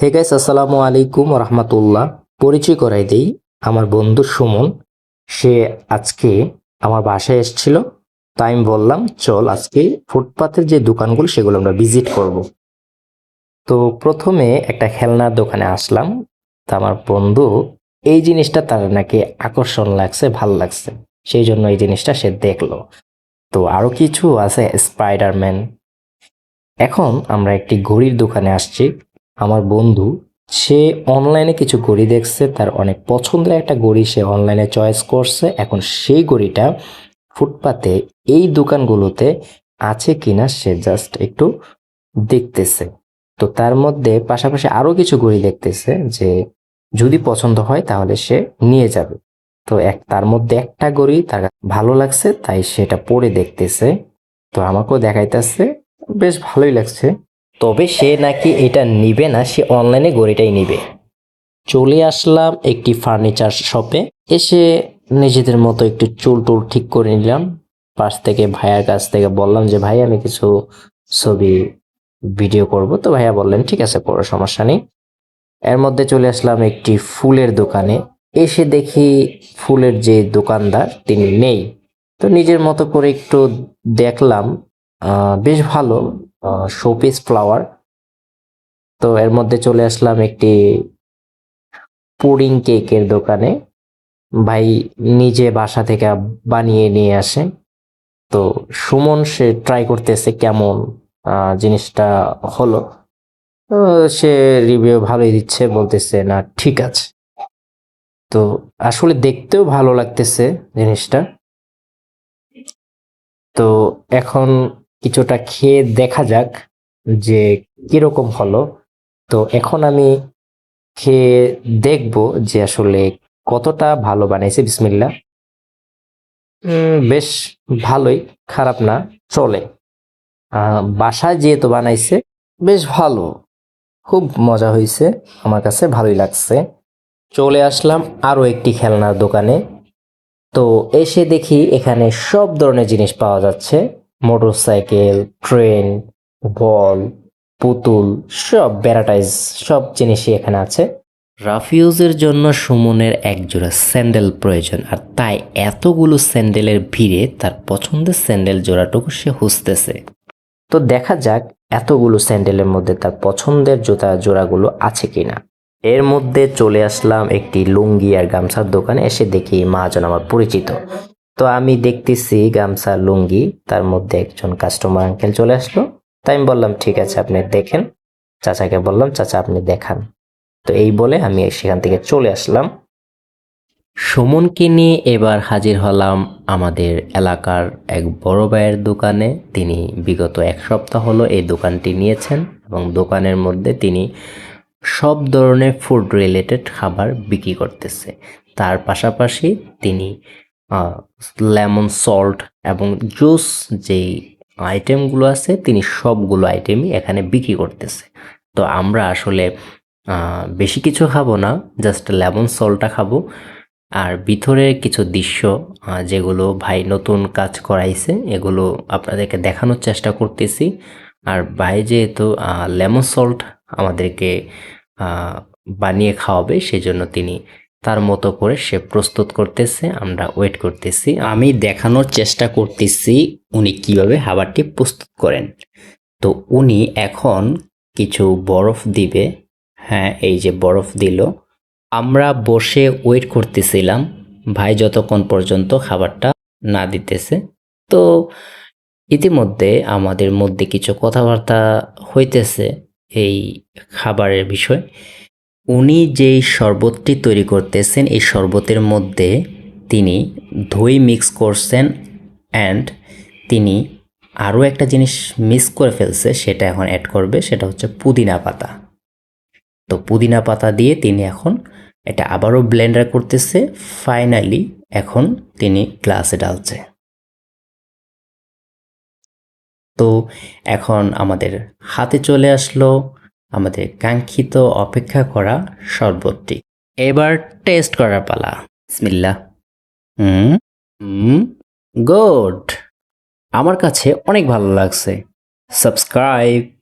Hey guys, আসসালামু আলাইকুম রহমতুল্লাহ পরিচয় করাই দেই, আমার বন্ধু সুমন। সে আজকে আমার বাসায় এসেছিল। তাই আমি বললাম, চল আজকে ফুটপাতের যে দোকানগুলো, সেগুলো আমরা ভিজিট করব। তো প্রথমে একটা খেলনার দোকানে আসলাম। তা আমার বন্ধু, এই জিনিসটা তার নাকি আকর্ষণ লাগছে, ভালো লাগছে। সেই জন্য এই জিনিসটা সে দেখল। তো আরও কিছু আছে স্পাইডারম্যান এখন আমরা একটি ঘড়ির দোকানে আসছি। আমার বন্ধু, সে অনলাইনে কিছু ঘড়ি দেখছে, তার অনেক পছন্দের একটা ঘড়ি সে অনলাইনে চয়েস করছে। এখন সেই ঘড়িটা ফুটপাতে এই দোকানগুলোতে আছে কিনা সে জাস্ট একটু দেখতেছে। তো তার মধ্যে পাশাপাশি আরও কিছু ঘড়ি দেখতেছে যে যদি পছন্দ হয় তাহলে সে নিয়ে যাবে। তো এক, তার মধ্যে একটা ঘড়ি তার ভালো লাগছে, তাই সেটা পরে দেখতেছে। তো আমাকেও দেখাইতেছে, বেশ ভালোই লাগছে। তবে সে নাকি এটা নিবে না, সে অনলাইনে ঘড়িটাই নিবে। চলে আসলাম একটি ফার্নিচার শপে। এসে নিজেদের মতো একটু চুল টুল ঠিক করে নিলাম। পাশ থেকে ভাইয়ার কাছ থেকে বললাম যে ভাই আমি কিছু ছবি ভিডিও করব। তো ভাইয়া বললেন, ঠিক আছে, কোনো সমস্যা নেই। এর মধ্যে চলে আসলাম একটি ফুলের দোকানে। এসে দেখি ফুলের যে দোকানদার, তিনি নেই। তো নিজের মতো করে একটু দেখলাম বেশ ভালো। শোপিস ফ্লাওয়ার তো এর মধ্যে চলে আসলাম একটি পুডিং কেকের দোকানে। ভাই নিজে বাসা থেকে বানিয়ে নিয়ে আসে। তো সুমন সে ট্রাই করতেছে কেমন জিনিসটা হলো। তো সে রিভিউ ভালোই দিচ্ছে, বলতেছে, না, ঠিক আছে। তো আসলে দেখতেও ভালো লাগতেছে জিনিসটা। তো এখন কিছুটা খেয়ে দেখা যাক যে কীরকম হলো। তো এখন আমি খেয়ে দেখব যে আসলে কতটা ভালো বানাইছে বিসমিল্লা বেশ ভালোই, খারাপ না, চলে। বাসায় যেহেতু বানাইছে, বেশ ভালো। খুব মজা হয়েছে আমার কাছে ভালোই লাগছে। চলে আসলাম আরও একটি খেলনার দোকানে। তো এসে দেখি এখানে সব ধরনের জিনিস পাওয়া যাচ্ছে। মোটরসাইকেল ট্রেন বল পুতুল সব ভ্যারাইটাইজ সব জিনিসই এখানে আছে। রাফিউজের জন্য সুমনের একজোড়া স্যান্ডেল প্রয়োজন আর তাই এতগুলো স্যান্ডেলের ভিড়ে তার পছন্দের স্যান্ডেল জোড়াটুকু সে খুঁজতেছে। তো দেখা যাক এতগুলো স্যান্ডেলের মধ্যে তার পছন্দের জুতা জোড়াগুলো আছে কিনা। এর মধ্যে চলে আসলাম একটি লুঙ্গি আর গামছার দোকানে এসে দেখি মহাজন আমার পরিচিত। তো আমি দেখতেছি গামছা লুঙ্গি, তার মধ্যে একজন কাস্টমার আঙ্কেল চলে আসলো। তাই আমি বললাম, ঠিক আছে, আপনি দেখেন। চাচাকে বললাম, চাচা, আপনি দেখান। তো এই বলে আমি সেখান থেকে চলে আসলাম। সুমনকে নিয়ে এবার হাজির হলাম আমাদের এলাকার এক বড় ভাইয়ের দোকানে। তিনি বিগত এক সপ্তাহ হলো এই দোকানটি নিয়েছেন এবং দোকানের মধ্যে তিনি সব ধরনের ফুড রিলেটেড খাবার বিক্রি করতেছে। তার পাশাপাশি তিনি লেমন, সল্ট এবং জুস যেই আইটেমগুলো আছে, তিনি সবগুলো আইটেমই এখানে বিক্রি করতেছে। তো আমরা আসলে বেশি কিছু খাব না, জাস্ট লেমন, সল্টটা খাব। আর ভিতরে কিছু দৃশ্য যেগুলো ভাই নতুন কাজ করাইছে, এগুলো আপনাদেরকে দেখানোর চেষ্টা করতেছি। আর ভাই যেহেতু লেমন, সল্ট আমাদেরকে বানিয়ে খাওয়াবে, সেজন্য তিনি তার মতো করে সে প্রস্তুত করতেছে, আমরা ওয়েট করতেছি। আমি দেখানোর চেষ্টা করতেছি উনি কীভাবে খাবারটি প্রস্তুত করেন। তো উনি এখন কিছু বরফ দিবে। হ্যাঁ এই যে বরফ দিল। আমরা বসে ওয়েট করতেছিলাম। ভাই যতক্ষণ পর্যন্ত খাবারটা না দিতেছে। তো ইতিমধ্যে আমাদের মধ্যে কিছু কথাবার্তা হইতেছে এই খাবারের বিষয়। উনি যেই শরবতটি তৈরি করতেছেন, এই শরবতের মধ্যে তিনি দই মিক্স করছেন অ্যান্ড তিনি আরও একটা জিনিস মিস করে ফেলছে, সেটা এখন অ্যাড করবে, সেটা হচ্ছে পুদিনা পাতা। তো পুদিনা পাতা দিয়ে তিনি এখন এটা আবারও ব্লেন্ডার করতেছে ফাইনালি এখন তিনি গ্লাসে ডালছে। তো এখন আমাদের হাতে চলে আসলো আমাদের কাঙ্ক্ষিত অপেক্ষা করা শরবতটি এবার টেস্ট করার পালা। বিসমিল্লা হুম? হুম? গুড আমার কাছে অনেক ভালো লাগছে। সাবস্ক্রাইব